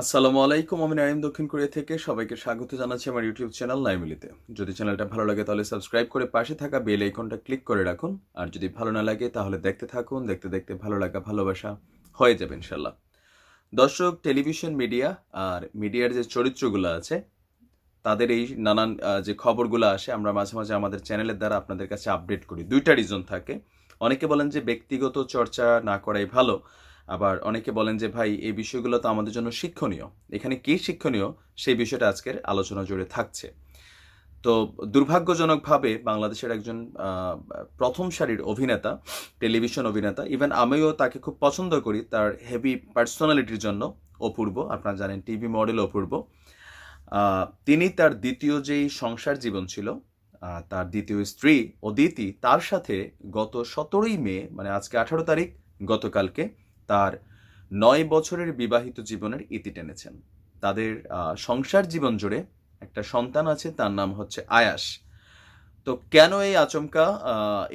আসসালামু আলাইকুম, আমি নাইম দক্ষিণ কোরিয়া থেকে। সবাইকে স্বাগত জানাচ্ছি আমার ইউটিউব চ্যানেল নাইমিলিতে। যদি চ্যানেলটা ভালো লাগে তাহলে সাবস্ক্রাইব করে পাশে থাকা বেল আইকনটা ক্লিক করে রাখুন। আর যদি ভালো না লাগে তাহলে দেখতে থাকুন, দেখতে দেখতে ভালো লাগা, ভালোবাসা হয়ে যাবে ইনশাল্লাহ দর্শক, টেলিভিশন, মিডিয়া আর মিডিয়ার যে চরিত্রগুলো আছে, তাদের এই নানান যে খবরগুলো আসে, আমরা মাঝে মাঝে আমাদের চ্যানেলের দ্বারা আপনাদের কাছে আপডেট করি। দুইটা রিজন থাকে। অনেকে বলেন যে ব্যক্তিগত চর্চা না করাই ভালো। আবার অনেকে বলেন যে, ভাই, এই বিষয়গুলো তো আমাদের জন্য শিক্ষণীয়। এখানে কি শিক্ষণীয়? সেই বিষয়টা আজকের আলোচনা জুড়ে থাকছে। তো দুর্ভাগ্যজনকভাবে বাংলাদেশের একজন প্রথম সারির অভিনেতা, টেলিভিশন অভিনেতা ইভেন আমিও তাকে খুব পছন্দ করি, তার হেভি পার্সোনালিটির জন্য অপূর্ব, আপনারা জানেন টিভি মডেল অপূর্ব। তিনি তার দ্বিতীয় যেই সংসার জীবন ছিল তার দ্বিতীয় স্ত্রী অদিতি, তার সাথে গত সতেরোই মে মানে আজকে আঠারো তারিখ, গতকালকে তার নয় বছরের বিবাহিত জীবনের ইতি টেনেছেন। তাদের সংসার জীবন জুড়ে একটা সন্তান আছে, তার নাম হচ্ছে আয়াস। তো কেন এই আচমকা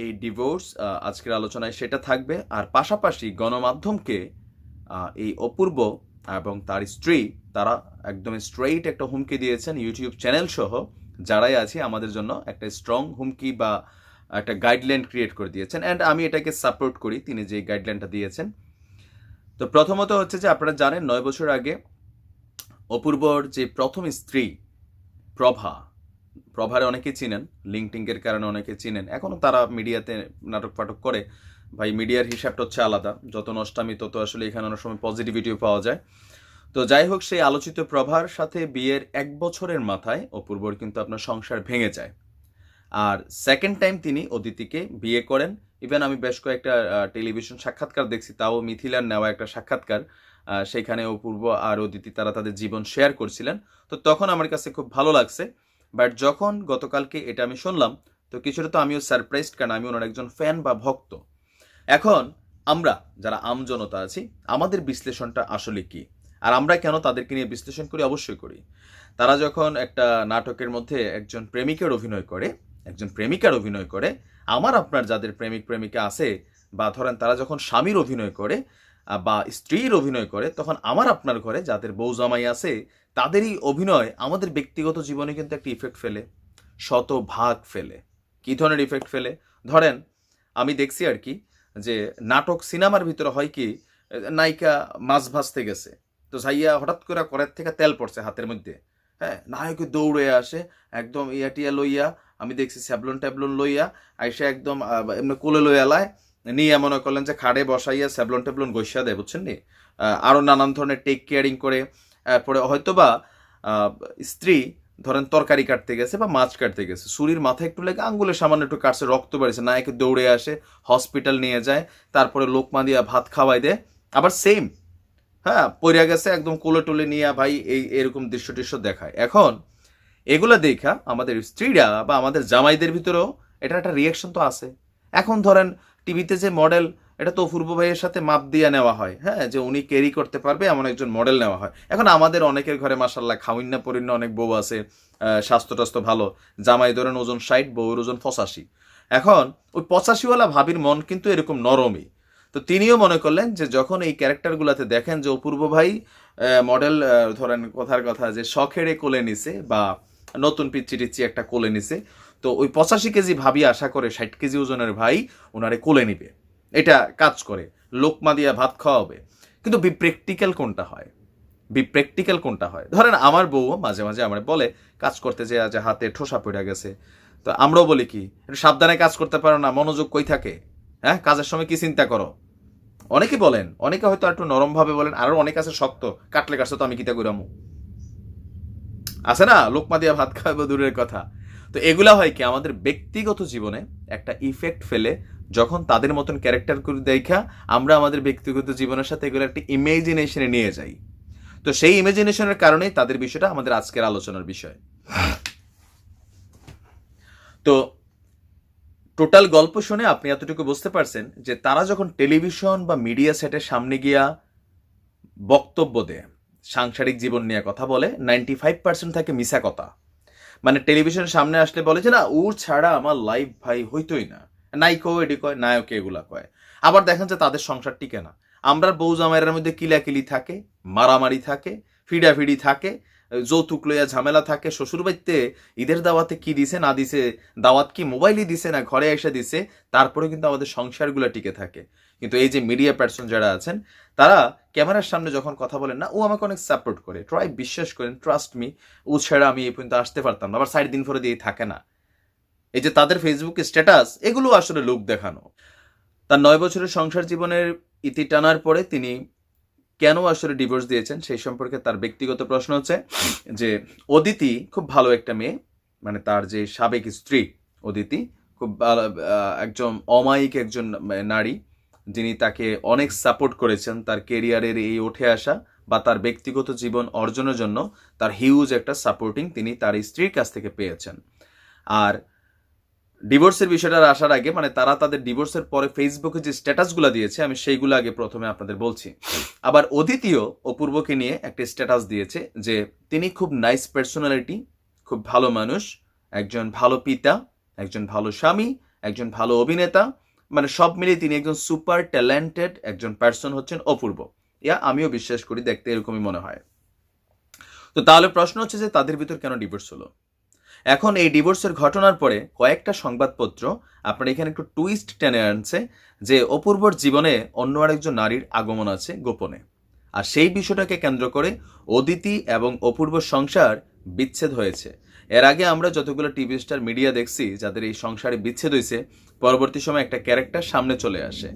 এই ডিভোর্স আজকের আলোচনায় সেটা থাকবে? আর পাশাপাশি গণমাধ্যমকে এই অপূর্ব এবং তার স্ত্রী, তারা একদম স্ট্রেইট একটা হুমকি দিয়েছেন ইউটিউব চ্যানেল সহ, যারাই আছে আমাদের জন্য একটা স্ট্রং হুমকি বা একটা গাইডলাইন ক্রিয়েট করে দিয়েছেন। অ্যান্ড আমি এটাকে সাপোর্ট করি, তিনি যে গাইডলাইনটা দিয়েছেন তো প্রথমত হচ্ছে যে আপনারা জানেন নয় বছর আগে অপূর্বর যে প্রথম স্ত্রী, প্রভা, প্রভার অনেকে চিনেন লিঙ্কটিংয়ের কারণে অনেকে চিনেন। এখনও তারা মিডিয়াতে নাটক ফাটক করে। ভাই, মিডিয়ার হিসাবটা হচ্ছে আলাদা। যত নষ্টামি, তত আসলে এখানে অনেক সময় পজিটিভিটিও পাওয়া যায়। তো যাই হোক, সেই আলোচিত প্রভার সাথে বিয়ের এক বছরের মাথায় অপূর্বর কিন্তু আপনার সংসার ভেঙে যায়। আর সেকেন্ড টাইম তিনি অদিতিকে বিয়ে করেন। ইভেন আমি বেশ কয়েকটা টেলিভিশন সাক্ষাৎকার দেখছি, তাও মিথিলার নেওয়া একটা সাক্ষাৎকার সেখানে অপূর্ব আর অদিতি তারা তাদের জীবন শেয়ার করছিলেন। তো তখন আমার কাছে খুব ভালো লাগছে বাট যখন গতকালকে এটা আমি শুনলাম, তো কিছুটা তো আমিও সারপ্রাইজড কারণ আমি ওনার একজন ফ্যান বা ভক্ত। এখন আমরা যারা আমজনতা আছি, আমাদের বিশ্লেষণটা আসলে কি? আর আমরা কেন তাদেরকে নিয়ে বিশ্লেষণ করি? অবশ্যই করি। তারা যখন একটা নাটকের মধ্যে একজন প্রেমিকের অভিনয় করে একজন প্রেমিকার অভিনয় করে, আমার আপনার যাদের প্রেমিক প্রেমিকা আছে, বা ধরেন তারা যখন স্বামীর অভিনয় করে বা স্ত্রীর অভিনয় করে, তখন আমার আপনার ঘরে যাদের বউ জামাই আছে, তাদেরই অভিনয় আমাদের ব্যক্তিগত জীবনে কিন্তু একটা ইফেক্ট ফেলে শত ভাগ ফেলে। কি ধরনের ইফেক্ট ফেলে? ধরেন, আমি দেখছি আর কি, যে নাটক সিনেমার ভিতরে হয় কি, নায়িকা মাছ ভাজতে গেছে, তো যাইয়া হঠাৎ করে করের থেকে তেল পড়ছে হাতের মধ্যে। হ্যাঁ নায়ক দৌড়ে আসে, একদম ইয়া টিয়া লইয়া আমি দেখছি স্যাবলন ট্যাবলন লইয়া আইসা একদম এমনি কোলে লইয়া লায় নিয়ে মনে করলেন যে খাড়ে বসাইয়া স্যাবলন ট্যাবলন গৈসা দেয় বুঝছেন নি? আহ, আরও নানান ধরনের টেক কেয়ারিং করে পরে হয়তোবা স্ত্রী ধরেন তরকারি কাটতে গেছে বা মাছ কাটতে গেছে ছুরির মাথায় একটু লেগে আঙ্গুলের সামান্য একটু কাটছে রক্ত বেড়েছে নায়ক দৌড়ে আসে হসপিটাল নিয়ে যায় তারপরে লোকমা দিয়া ভাত খাওয়াই দেয় আবার সেম হ্যাঁ পইরা গেছে একদম কোলে টোলে নিয়ে ভাই এই এরকম দৃশ্য টিশ্য দেখায়। এখন এগুলা দেখা আমাদের স্ত্রীরা বা আমাদের জামাইদের ভিতরেও এটা একটা রিয়াকশন তো আছে। এখন ধরেন টিভিতে যে মডেল এটা তো অপূর্ব ভাইয়ের সাথে মাপ দিয়ে নেওয়া হয় হ্যাঁ? যে উনি ক্যারি করতে পারবে, এমন একজন মডেল নেওয়া হয়। এখন আমাদের অনেকের ঘরে মাসাল্লাহ খাউন্না পরিণ্য অনেক বউ আছে স্বাস্থ্য টাস্থ্য ভালো। জামাই ধরেন ওজন ষাট বউর ওজন পঁচাশি। এখন ওই পঁচাশিওয়ালা ভাবির মন কিন্তু এরকম নরমই। তো তিনিও মনে করলেন যে যখন এই ক্যারেক্টারগুলোতে দেখেন যে অপূর্ব ভাই মডেল ধরেন কথার কথা যে শখেরে কোলে নিছে বা নতুন পিচ্ছি টিচ্ছি একটা কোলে নিছে। তো ওই পঁচাশি কেজি ভাবি আশা করে ষাট কেজি ওজনের ভাই ওনারে কোলে নিবে। এটা কাজ করে, লোকমা দিয়া ভাত খাওয়াবে। কিন্তু বি প্র্যাকটিক্যাল কোনটা হয়? বি প্র্যাকটিক্যাল কোনটা হয়? ধরেন আমার বউ মাঝে মাঝে আমার বলে, কাজ করতে যে আজ হাতে ঠোসা পড়ে গেছে। তো আমরাও বলি কি সাবধানে কাজ করতে পারো না, মনোযোগ কই থাকে? হ্যাঁ কাজের সময় কি চিন্তা করো? অনেকে বলেন, অনেকে হয়তো একটু নরমভাবে বলেন আরও অনেক আছে শক্ত, কাটলে কাটছে তো আমি কিতা কইরামু আছে না? লোকমা দিয়া ভাত খাওয়াবো দূরের কথা। তো এগুলা হয় কি? আমাদের ব্যক্তিগত জীবনে একটা ইফেক্ট ফেলে যখন তাদের মতন ক্যারেক্টার করে দেখা আমরা আমাদের ব্যক্তিগত জীবনের সাথে এগুলো একটা ইমেজিনেশনে নিয়ে যাই। তো সেই ইমেজিনেশনের কারণেই তাদের বিষয়টা আমাদের আজকের আলোচনার বিষয়। তো টোটাল গল্প শুনে আপনি এতটুকু বুঝতে পারছেন যে তারা যখন টেলিভিশন বা মিডিয়া সেটের সামনে গিয়া বক্তব্য দেয় সাংসারিক জীবন নিয়ে কথা বলে নাইনটি ফাইভ পার্সেন্ট থাকে মিশা কথা মানে টেলিভিশনের সামনে আসলে বলে যে, না ওর ছাড়া আমার লাইফ ভাই হইতোই না। নাই কো এডি কয় নায়ক এগুলা কয়। আবার দেখেন যে তাদের সংসার টিকে না। আমরা বউ জামাইয়ের মধ্যে কিলাকিলি থাকে, মারামারি থাকে, ফিডাফিডি থাকে যৌতুক লইয়া ঝামেলা থাকে শ্বশুর বাড়িতে ঈদের দাওয়াতে কি দিছে, না দিছে, দাওয়াত কি মোবাইলই দিছে না ঘরে এসে দিছে তারপরে কিন্তু আমাদের সংসারগুলো টিকে থাকে। কিন্তু এই যে মিডিয়া পার্সন যারা আছেন, তারা ক্যামেরার সামনে যখন কথা বলেন না, ও আমাকে অনেক সাপোর্ট করে ট্রাই বিশ্বাস করেন ট্রাস্ট মি ও ছাড়া আমি এই পর্যন্ত আসতে পারতাম না, আবার সাইড দিন পরে দিয়ে থাকে না। এই যে তাদের ফেসবুকে স্ট্যাটাস এগুলো আসলে লোক দেখানো। তার নয় বছরের সংসার জীবনের ইতি টানার পরে তিনি কেন আসলে ডিভোর্স দিয়েছেন সেই সম্পর্কে তার ব্যক্তিগত প্রশ্ন হচ্ছে যে অদিতি খুব ভালো একটা মেয়ে মানে তার যে সাবেক স্ত্রী অদিতি খুব ভালো, একজন অমায়িক একজন নারী যিনি তাকে অনেক সাপোর্ট করেছেন তার কেরিয়ারের এই উঠে আসা বা তার ব্যক্তিগত জীবন অর্জনের জন্য তার হিউজ একটা সাপোর্টিং তিনি তার স্ত্রীর কাছ থেকে পেয়েছেন। আর ডিভোর্সের বিষয়টা আসার আগে মানে তারা তাদের ডিভোর্সের পরে ফেসবুকে যে স্ট্যাটাসগুলো দিয়েছে, আমি সেইগুলো আগে প্রথমে আপনাদের বলছি। আবার অদিতিও অপূর্বকে নিয়ে একটা স্ট্যাটাস দিয়েছে যে তিনি খুব নাইস পার্সোনালিটি খুব ভালো মানুষ, একজন ভালো পিতা, একজন ভালো স্বামী, একজন ভালো অভিনেতা মানে সব মিলিয়ে তিনি একজন সুপার ট্যালেন্টেড একজন পার্সন হচ্ছেন অপূর্ব। ইয়া আমিও বিশ্বাস করি, দেখতে এরকমই মনে হয়। তো তাহলে প্রশ্ন হচ্ছে যে তাদের ভিতর কেন ডিভোর্স হলো? এখন এই ডিভোর্সের ঘটনার পরে কয়েকটা সংবাদপত্র, আপনার এখানে একটু টুইস্ট টেনে আনছে যে অপূর্বর জীবনে অন্য আরেকজন নারীর আগমন আছে গোপনে। আর সেই বিষয়টাকে কেন্দ্র করে অদিতি এবং অপূর্ব সংসার বিচ্ছেদ হয়েছে। এর আগে আমরা যতগুলো টিভি স্টার মিডিয়া দেখছি, যাদের এই সংসারে বিচ্ছেদ হয়েছে, পরবর্তী সময় একটা ক্যারেক্টার সামনে চলে আসে।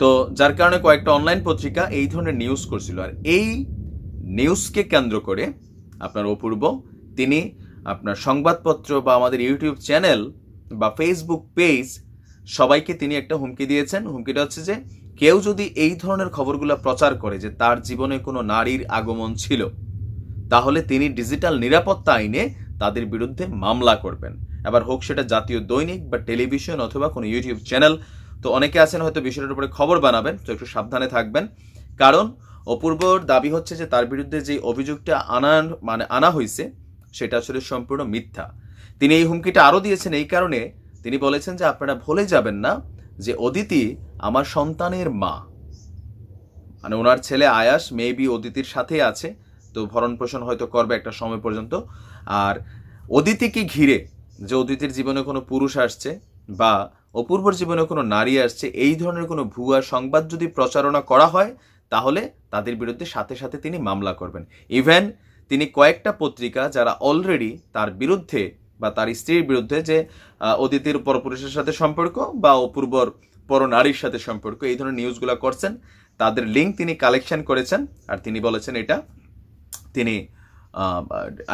তো যার কারণে কয়েকটা অনলাইন পত্রিকা এই ধরনের নিউজ করছিল। আর এই নিউজকে কেন্দ্র করে আপনার অপূর্ব, তিনি আপনার সংবাদপত্র বা আমাদের ইউটিউব চ্যানেল বা ফেসবুক পেজ সবাইকে তিনি একটা হুমকি দিয়েছেন। হুমকিটা হচ্ছে যে, কেউ যদি এই ধরনের খবরগুলো প্রচার করে যে তার জীবনে কোনো নারীর আগমন ছিল, তাহলে তিনি ডিজিটাল নিরাপত্তা আইনে তাদের বিরুদ্ধে মামলা করবেন। এবার হোক সেটা জাতীয় দৈনিক বা টেলিভিশন অথবা কোনো ইউটিউব চ্যানেল। তো অনেকে আছেন হয়তো বিষয়টার উপরে খবর বানাবেন, তো একটু সাবধানে থাকবেন। কারণ অপূর্বর দাবি হচ্ছে যে তার বিরুদ্ধে যে অভিযোগটা আনার মানে আনা হয়েছে সেটা আসলে সম্পূর্ণ মিথ্যা। তিনি এই হুমকিটা আরও দিয়েছেন এই কারণে, তিনি বলেছেন যে আপনারা ভুলে যাবেন না যে অদিতি আমার সন্তানের মা। মানে ওনার ছেলে আয়াস মেবি অদিতির সাথেই আছে, তো ভরণ পোষণ হয়তো করবে একটা সময় পর্যন্ত। আর অদিতিকে ঘিরে যে অদিতির জীবনে কোনো পুরুষ আসছে বা অপূর্বর জীবনে কোনো নারী আসছে, এই ধরনের কোনো ভুয়া সংবাদ যদি প্রচারণা করা হয়, তাহলে তাদের বিরুদ্ধে সাথে সাথে তিনি মামলা করবেন। ইভেন তিনি কয়েকটা পত্রিকা যারা অলরেডি তার বিরুদ্ধে বা তার স্ত্রীর বিরুদ্ধে যে অদিতির পরপুরুষের সাথে সম্পর্ক বা অপূর্বর পর নারীর সাথে সম্পর্ক, এই ধরনের নিউজগুলো করছেন। তাদের লিঙ্ক তিনি কালেকশন করেছেন আর তিনি বলেছেন এটা। তিনি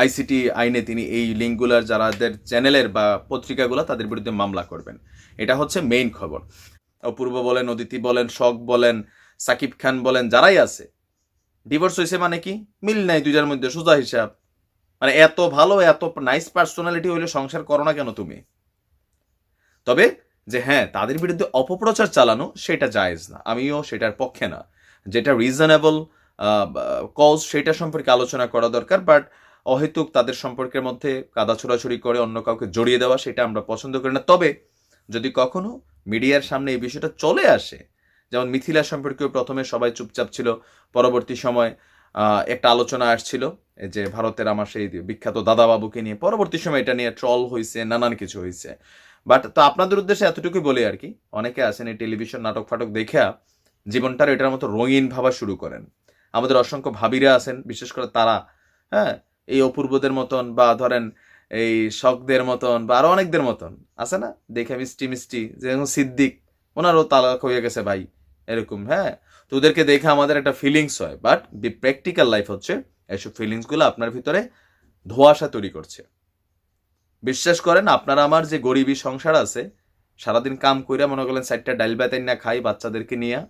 আইসিটি আইনে তিনি এই লিঙ্কগুলার যারাদের চ্যানেলের বা পত্রিকাগুলো তাদের বিরুদ্ধে মামলা করবেন। এটা হচ্ছে মেইন খবর। অপূর্ব বলেন, অদিতি বলেন শখ বলেন, সাকিব খান বলেন, যারাই আছে ডিভোর্স হয়েছে মানে কি? মিল নাই দুইটার মধ্যে, সোজা হিসাব। মানে এত ভালো, এত নাইস পার্সোনালিটি হইলে সংসার করো না কেন তুমি? তবে যে হ্যাঁ তাদের বিরুদ্ধে অপপ্রচার চালানো সেটা জায়েজ না। আমিও সেটার পক্ষে না। যেটা রিজনেবল কজ সেটা সম্পর্কে আলোচনা করা দরকার বাট অহেতুক তাদের সম্পর্কের মধ্যে কাদা ছোড়াছড়ি করে অন্য কাউকে জড়িয়ে দেওয়া সেটা আমরা পছন্দ করি না। তবে যদি কখনো মিডিয়ার সামনে এই বিষয়টা চলে আসে যেমন মিথিলা সম্পর্কেও প্রথমে সবাই চুপচাপ ছিল, পরবর্তী সময় একটা আলোচনা আসছিল যে ভারতের আমার সেই বিখ্যাত দাদাবাবুকে নিয়ে। পরবর্তী সময় এটা নিয়ে ট্রল হয়েছে নানান কিছু হয়েছে বাট তো আপনাদের উদ্দেশ্যে এতটুকুই বলি আর কি, অনেকে আছেন এই টেলিভিশন নাটক ফাটক দেখা জীবনটার এটার মতো রঙিন ভাবা শুরু করেন। আমাদের অসংখ্য ভাবিরা আছেন, বিশেষ করে তারা হ্যাঁ এই অপূর্বদের মতন বা ধরেন এই শখদের মতন বা আরও অনেকদের মতন। আছে না? দেখে মিষ্টি মিষ্টি যেরকম সিদ্দিক, ওনারও তালাক হয়ে গেছে ভাই। এরকম হ্যাঁ? তো ওদেরকে দেখে আমাদের একটা ফিলিংস হয় বাট দি প্র্যাকটিক্যাল লাইফ হচ্ছে এসব ফিলিংসগুলো আপনার ভিতরে ধোঁয়াশা তৈরি করছে। বিশ্বাস করেন, আপনারা আমার যে গরিবী সংসার আছে, সারাদিন কাম কইরা মনে করলেন চারটা ডাইল বাতাই না খাই, বাচ্চাদেরকে নিয়ে,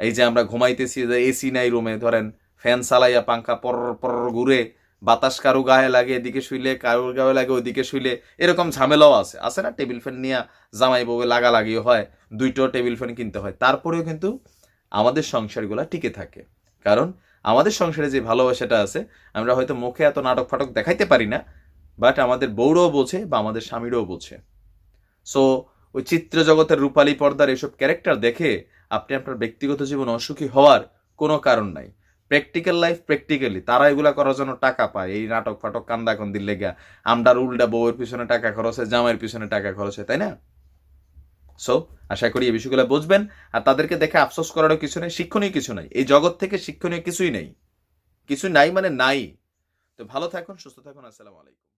এই যে আমরা ঘুমাইতেছি, যে এসি নাই রুমে ধরেন ফ্যান চালাইয়া পাঙ্খা পর পর ঘুরে বাতাস কারও গায়ে লাগে, এদিকে শুইলে কারোর গায়ে লাগে ওদিকে শুইলে এরকম ঝামেলাও আছে। আছে না? টেবিল ফ্যান নিয়ে জামাই বউয়ে লাগালাগি হয় দুইটো টেবিল ফ্যান কিনতে হয়। তারপরেও কিন্তু আমাদের সংসারগুলা টিকে থাকে। কারণ আমাদের সংসারে যে ভালোবাসাটা আছে, আমরা হয়তো মুখে এত নাটক ফাটক দেখাইতে পারি না, বাট আমাদের বউরাও বোঝে বা আমাদের স্বামীরাও বোঝে। সো ওই চিত্র জগতের রূপালী পর্দার এসব ক্যারেক্টার দেখে আপনি আপনার ব্যক্তিগত জীবন অসুখী হওয়ার কোনো কারণ নাই। প্র্যাকটিক্যাল লাইফ প্র্যাকটিক্যালি তারা এগুলা করার জন্য টাকা পায়। এই নাটক ফাটক কান্দা কন্দির লেগা আমরার উল্টা বউয়ের পিছনে টাকা খরচ জামাইয়ের পিছনে টাকা খরচ হয়, তাই না? সো আশা করি এই বিষয়গুলো বুঝবেন। আর তাদেরকে দেখে আফসোস করারও কিছু নেই, শিক্ষণীয় কিছু নাই। এই জগৎ থেকে শিক্ষণীয় কিছুই নেই। কিছু নাই মানে নাই। তো ভালো থাকুন, সুস্থ থাকুন, আসসালামু আলাইকুম।